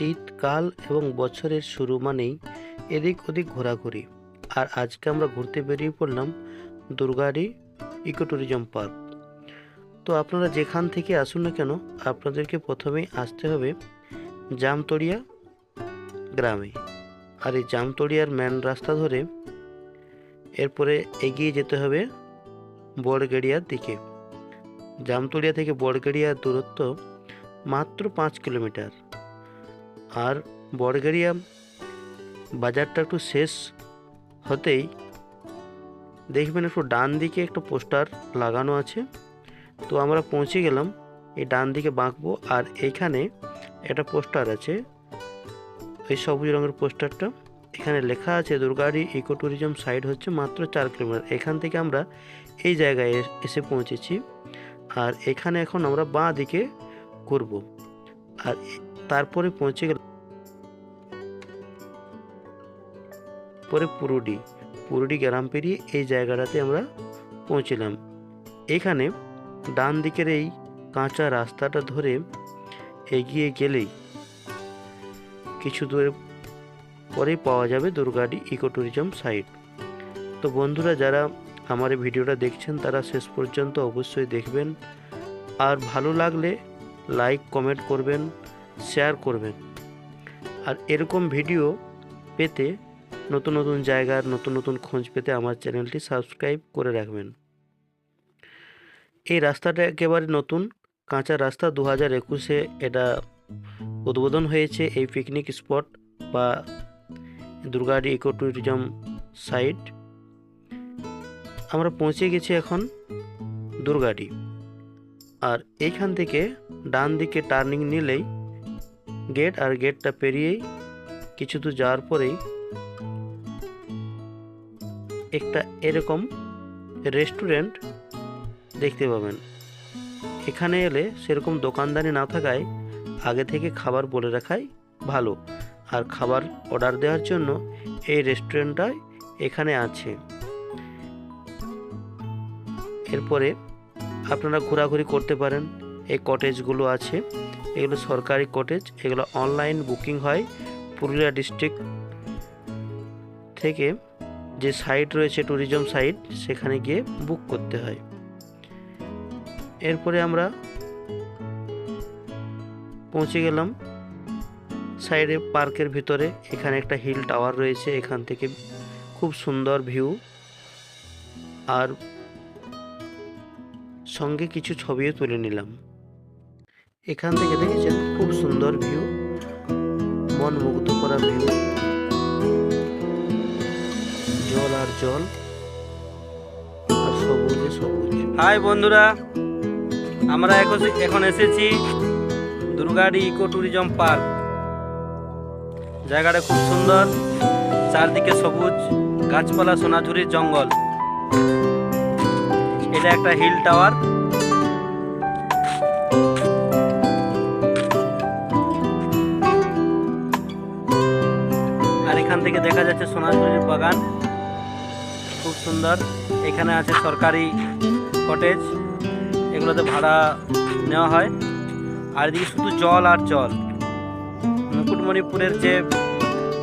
শীতকাল এবং বছরের শুরু মানেই এদিক ওদিক ঘোরাঘুরি। আর আজকে আমরা ঘুরতে বেরিয়ে পড়লাম দুর্গাড়ি ইকো ট্যুরিজম পার্ক। তো আপনারা যেখান থেকে আসুন না কেন, আপনাদেরকে প্রথমেই আসতে হবে জামতড়িয়া গ্রামে। আর এই জামতড়িয়ার মেন রাস্তা ধরে এরপরে এগিয়ে যেতে হবে বড়গেড়িয়ার দিকে। জামতড়িয়া থেকে বড়গেড়িয়ার দূরত্ব মাত্র পাঁচ কিলোমিটার। আর বড়গেড়িয়া বাজারটা একটু শেষ হতেই দেখবেন একটু ডান দিকে একটা পোস্টার লাগানো আছে। তো আমরা পৌঁছে গেলাম, এই ডান দিকে বাঁকবো আর এইখানে একটা পোস্টার আছে, এই সবুজ রঙের পোস্টারটা। এখানে লেখা আছে দুর্গাড়ি ইকো ট্যুরিজম সাইট হচ্ছে মাত্র চার কিলোমিটার। এখান থেকে আমরা এই জায়গায় এসে পৌঁছেছি। আর এখানে এখন আমরা বাঁ দিকে ঘুরবো। আর তারপরে পৌঁছে গেল। পরে পুরুডি। পুরুডি গ্রাম পেরিয়ে এই জায়গাটাতে আমরা পৌঁছলাম। এখানে ডান দিকের এই কাঁচা রাস্তাটা ধরে এগিয়ে গেলেই কিছু দূরে পরেই পাওয়া যাবে দুর্গাডি ইকো ট্যুরিজম সাইট। তো বন্ধুরা, যারা আমার ভিডিওটা দেখছেন, তারা শেষ পর্যন্ত অবশ্যই দেখবেন। আর ভালো লাগলে লাইক, কমেন্ট করবেন। শেয়ার করবেন। আর এরকম ভিডিও পেতে নতুন নতুন জায়গার নতুন নতুন খোঁজ পেতে আমার চ্যানেলটি সাবস্ক্রাইব করে রাখবেন। এই রাস্তাটা একেবারে নতুন, কাঁচা রাস্তা দু হাজার একুশে এটা উদ্বোধন হয়েছে এই পিকনিক স্পট বা দুর্গাডি ইকো ট্যুরিজম সাইট আমরা পৌঁছে গেছি এখন দুর্গাডি আর এইখান থেকে ডান দিকে টার্নিং নিলেই গেট আর গেটটা পেরিয়েই কিছু দূর যাওয়ার পরেই একটা এরকম রেস্টুরেন্ট দেখতে পাবেন। এখানে এলে সেরকম দোকানদানি না থাকায় আগে থেকে খাবার বলে রাখাই ভালো। আর খাবার অর্ডার দেওয়ার জন্য এই রেস্টুরেন্টটাই এখানে আছে। এরপরে আপনারা ঘোরাঘুরি করতে পারেন। এই কটেজগুলো আছে। এগুলো সরকারি কটেজ এগুলো অনলাইন বুকিং হয়। পুরুলিয়া ডিস্ট্রিক্ট থেকে যে সাইট রয়েছে ট্যুরিজম সাইট সেখানে গিয়ে বুক করতে হয়। এরপরে আমরা পৌঁছে গেলাম সাইডে পার্কের ভিতরে। এখানে একটা হিল টাওয়ার রয়েছে, এখান থেকে খুব সুন্দর ভিউ আর সঙ্গে কিছু ছবিও তুলে নিলাম। এখান থেকে দেখেছেন খুব সুন্দর ভিউ মন মুগ্ধ করা ভিউ জল আর জল, আর সবুজে সবুজ। হাই বন্ধুরা, আমরা এখন এখন এসেছি দুর্গাডি ইকো ট্যুরিজম পার্ক। জায়গাটা খুব সুন্দর, চারদিকে সবুজ, গাছপালা সোনাঝুরির জঙ্গল। এটা একটা হিল টাওয়ার। এখান থেকে দেখা যাচ্ছে সোনাঝুরির বাগান। খুব সুন্দর। এখানে আছে সরকারি কটেজ। এগুলোতে ভাড়া নেওয়া হয়। আর এদিকে শুধু জল আর জল। মুকুটমণিপুরের যে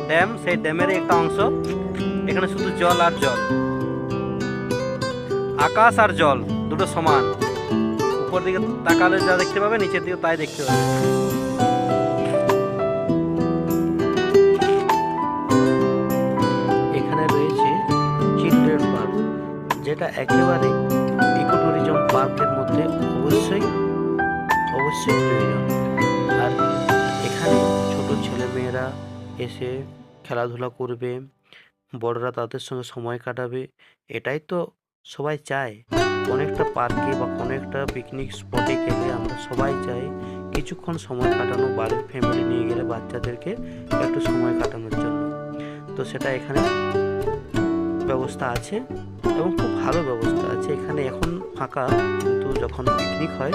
ড্যাম, সেই ড্যামের একটা অংশ। এখানে শুধু জল আর জল। আকাশ আর জল, দুটো সমান। উপর দিকে তাকালে যা দেখতে পাবে, নিচের দিকে তাই দেখতে পাবে। যেটা একেবারে ইকো ট্যুরিজম পার্কের মধ্যে অবশ্যই অবশ্যই প্রয়োজন। আর এখানে ছোট ছেলেমেয়েরা এসে খেলাধুলা করবে, বড়রা তাদের সঙ্গে সময় কাটাবে, এটাই তো সবাই চায়। কোনো একটা পার্কে বা কোনো একটা পিকনিক স্পটে গেলে আমরা সবাই চাই কিছুক্ষণ সময় কাটানো, বাড়ির ফ্যামিলি নিয়ে গেলে বাচ্চাদেরকে একটু সময় কাটানোর জন্য। তো সেটা এখানে ব্যবস্থা আছে। এবং খুব ভালো ব্যবস্থা আছে। এখানে এখন ফাঁকা, কিন্তু যখন পিকনিক হয়,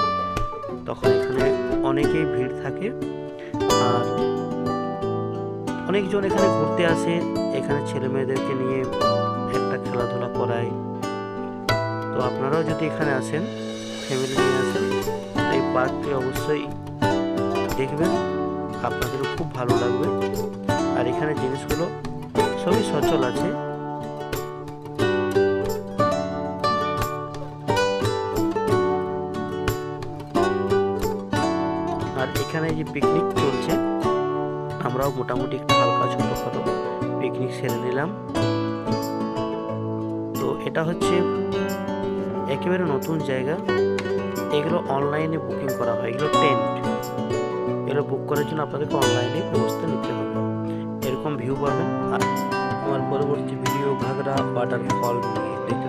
তখন এখানে অনেকেই ভিড় থাকে। আর অনেকজন এখানে ঘুরতে আসে। এখানে ছেলে মেয়েদেরকে নিয়ে একটা খেলাধুলা করায়। তো আপনারাও যদি এখানে আসেন ফ্যামিলি নিয়ে আসেন, এই পার্কটি অবশ্যই দেখবেন। আপনাদেরও খুব ভালো লাগবে। আর এখানে জিনিসগুলো সবই সচল আছে। যে পিকনিক চলছে, আমরাও মোটামুটি একটু হালকা ছোটোখাটো পিকনিক সেরে নিলাম। তো এটা হচ্ছে একেবারে নতুন জায়গা। এগুলো অনলাইনে বুকিং করা হয়, এগুলো টেন্ট এগুলো বুক করার জন্য আপনাদেরকে অনলাইনে ব্যবস্থা নিতে হবে। এরকম ভিউ পাবেন। আর আমার পরবর্তী ভিডিও ঘাগরা ওয়াটারফল নিয়ে দেখতে